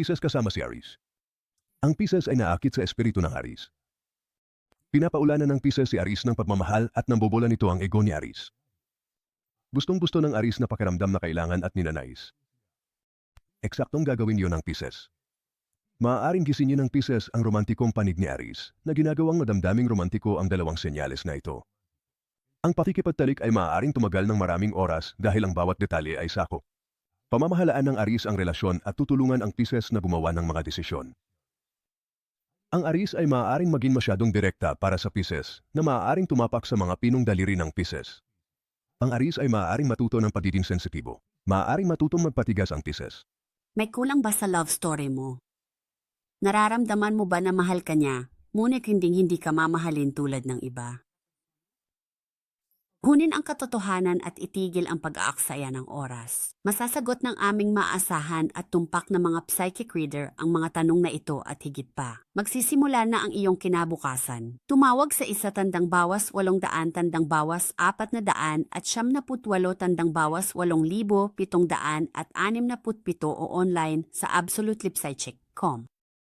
Pisces kasama si Aries. Ang Pisces ay naakit sa espiritu ng Aries. Pinapaulanan ng Pisces si Aries ng pagmamahal at nambobola nito ang ego ni Aries. Gustong-gusto ng Aries na pakiramdam na kailangan at ninanais. Eksaktong gagawin yon ng Pisces. Maaaring gisingin ng Pisces ang romantikong panig ni Aries na ginagawang madamdaming romantiko ang dalawang senyales na ito. Ang pakikipagtalik ay maaaring tumagal ng maraming oras dahil ang bawat detalye ay sako. Pamamahalaan ng Aries ang relasyon at tutulungan ang Pisces na gumawa ng mga desisyon. Ang Aries ay maaaring maging masyadong direkta para sa Pisces na maaaring tumapak sa mga pinong daliri ng Pisces. Ang Aries ay maaaring matuto ng pagiging sensitibo. Maaaring matutong magpatigas ang Pisces. May kulang ba sa love story mo? Nararamdaman mo ba na mahal ka niya, ngunit hindi hindi ka mamahalin tulad ng iba? Kunin ang katotohanan at itigil ang pag-aaksaya ng oras. Masasagot ng aming maasahan at tumpak na mga psychic reader ang mga tanong na ito at higit pa. Magsisimula na ang iyong kinabukasan. Tumawag sa isa tandang bawas walong daan tandang bawas apat na daan at siyam na putwalo tandang bawas walong libo pitong daan at anim na putpito o online sa absolutelipsycheck.com.